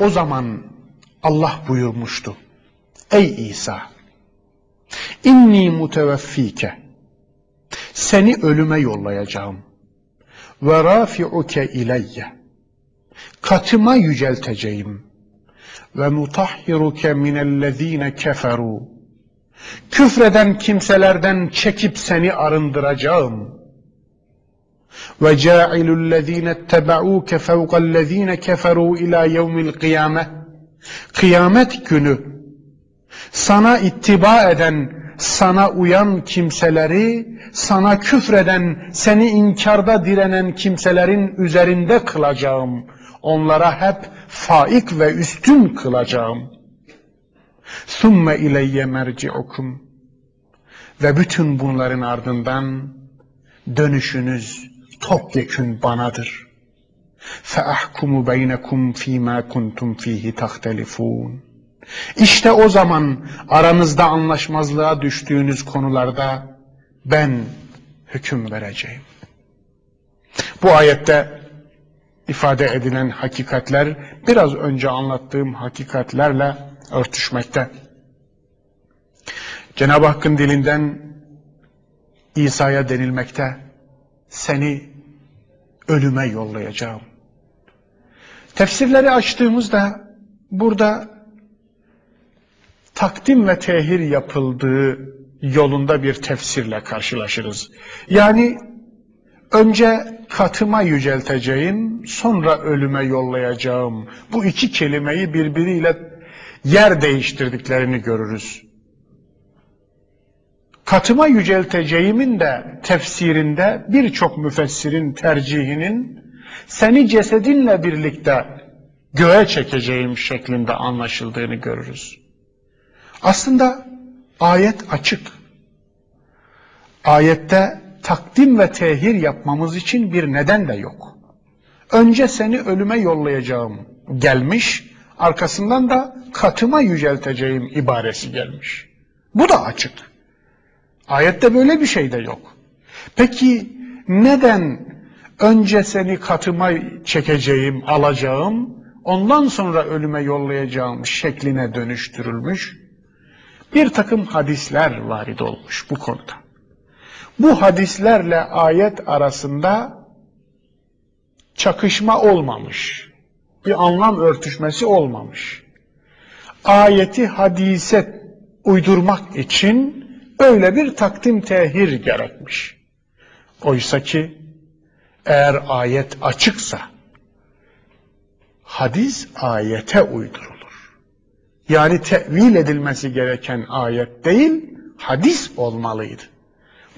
O zaman Allah buyurmuştu. Ey İsa! İnni muteveffike. Seni ölüme yollayacağım. Ve rafi'uke ileyye. Katıma yücelteceğim. Ve mutahhiruke minellezine keferu. Küfreden kimselerden çekip seni arındıracağım. Ve ca'ilullezine etteba'uke fevkallezine keferu ila yevmil kıyame. Kıyamet günü sana ittiba eden, sana uyan kimseleri, sana küfreden, seni inkarda direnen kimselerin üzerinde kılacağım. Onlara hep faik ve üstün kılacağım. ثُمَّ اِلَيَّ مَرْجِعُكُمْ Ve bütün bunların ardından dönüşünüz topyekün banadır. فَأَحْكُمُ بَيْنَكُمْ ف۪ي مَا كُنْتُمْ ف۪يهِ تَخْتَلِفُونَ İşte o zaman aranızda anlaşmazlığa düştüğünüz konularda ben hüküm vereceğim. Bu ayette ifade edilen hakikatler biraz önce anlattığım hakikatlerle örtüşmekte. Cenab-ı Hakk'ın dilinden İsa'ya denilmekte seni ölüme yollayacağım. Tefsirleri açtığımızda burada takdim ve tehir yapıldığı yolunda bir tefsirle karşılaşırız. Yani önce katıma yücelteceğim, sonra ölüme yollayacağım. Bu iki kelimeyi birbiriyle yer değiştirdiklerini görürüz. Katıma yücelteceğimin de tefsirinde birçok müfessirin tercihinin seni cesedinle birlikte göğe çekeceğim şeklinde anlaşıldığını görürüz. Aslında ayet açık. Ayette takdim ve tehir yapmamız için bir neden de yok. Önce seni ölüme yollayacağım gelmiş, arkasından da katıma yücelteceğim ibaresi gelmiş. Bu da açık. Ayette böyle bir şey de yok. Peki neden önce seni katıma çekeceğim, alacağım, ondan sonra ölüme yollayacağım şekline dönüştürülmüş? Bir takım hadisler varid olmuş bu konuda. Bu hadislerle ayet arasında çakışma olmamış. Bir anlam örtüşmesi olmamış. Ayeti hadise uydurmak için öyle bir takdim tehir gerekmiş. Oysa ki eğer ayet açıksa hadis ayete uydurulur. Yani tevil edilmesi gereken ayet değil, hadis olmalıydı.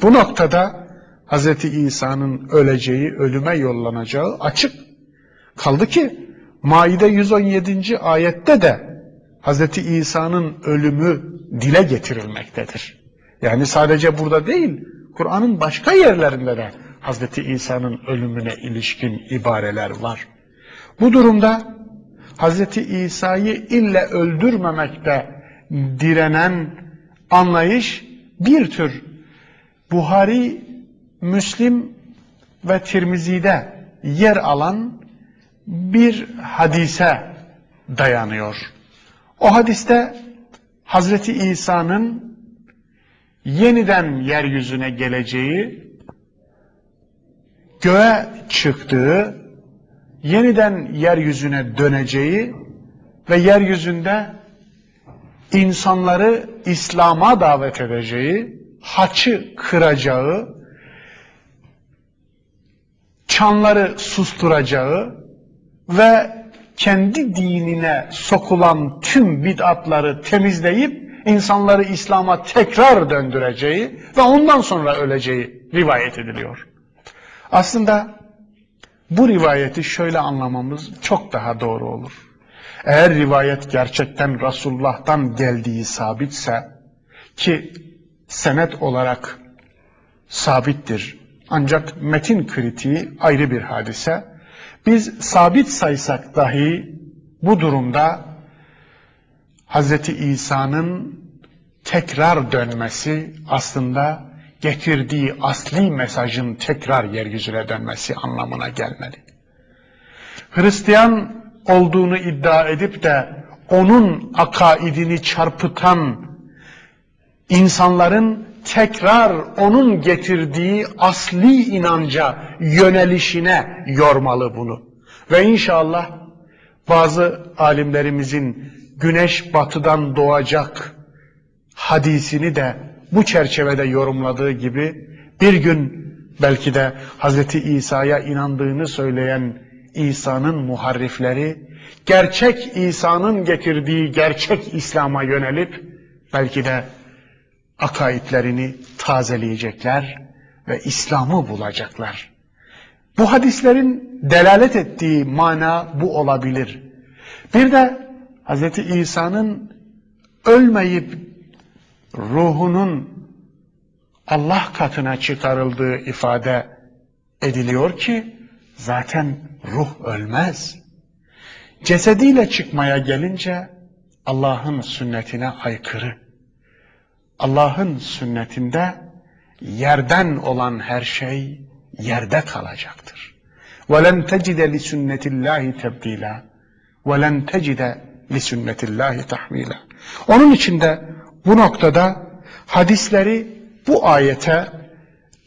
Bu noktada Hz. İsa'nın öleceği, ölüme yollanacağı açık. Kaldı ki Maide 117. ayette de Hz. İsa'nın ölümü dile getirilmektedir. Yani sadece burada değil, Kur'an'ın başka yerlerinde de Hz. İsa'nın ölümüne ilişkin ibareler var. Bu durumda Hz. İsa'yı ille öldürmemekte direnen anlayış bir tür Buhari, Müslim ve Tirmizi'de yer alan bir hadise dayanıyor. O hadiste Hazreti İsa'nın yeniden yeryüzüne geleceği, göğe çıktığı, yeniden yeryüzüne döneceği ve yeryüzünde insanları İslam'a davet edeceği, haçı kıracağı, çanları susturacağı ve kendi dinine sokulan tüm bid'atları temizleyip insanları İslam'a tekrar döndüreceği ve ondan sonra öleceği rivayet ediliyor. Aslında bu rivayeti şöyle anlamamız çok daha doğru olur. Eğer rivayet gerçekten Resulullah'tan geldiği sabitse ki senet olarak sabittir. Ancak metin kritiği ayrı bir hadise. Biz sabit saysak dahi bu durumda Hz. İsa'nın tekrar dönmesi aslında getirdiği asli mesajın tekrar yeryüzüne dönmesi anlamına gelmeli. Hristiyan olduğunu iddia edip de onun akaidini çarpıtan insanların tekrar onun getirdiği asli inanca yönelişine yormalı bunu. Ve inşallah bazı alimlerimizin güneş batıdan doğacak hadisini de bu çerçevede yorumladığı gibi bir gün belki de Hazreti İsa'ya inandığını söyleyen İsa'nın muharrifleri gerçek İsa'nın getirdiği gerçek İslam'a yönelip belki de akaidlerini tazeleyecekler ve İslam'ı bulacaklar. Bu hadislerin delalet ettiği mana bu olabilir. Bir de Hz. İsa'nın ölmeyip ruhunun Allah katına çıkarıldığı ifade ediliyor ki zaten ruh ölmez. Cesediyle çıkmaya gelince Allah'ın sünnetine aykırı. Allah'ın sünnetinde yerden olan her şey yerde kalacaktır. وَلَنْ تَجِدَ لِسُنَّةِ اللّٰهِ تَبْد۪يلًا وَلَنْ تَجِدَ لِسُنَّةِ اللّٰهِ تَحْم۪يلًا Onun için de bu noktada hadisleri bu ayete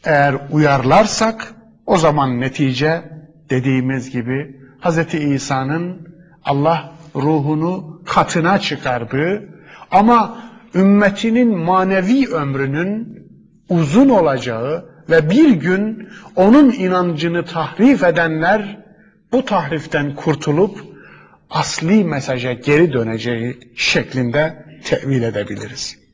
eğer uyarlarsak o zaman netice dediğimiz gibi Hz. İsa'nın Allah ruhunu katına çıkardığı ama ümmetinin manevi ömrünün uzun olacağı ve bir gün onun inancını tahrif edenler bu tahriften kurtulup asli mesaja geri döneceği şeklinde tevil edebiliriz.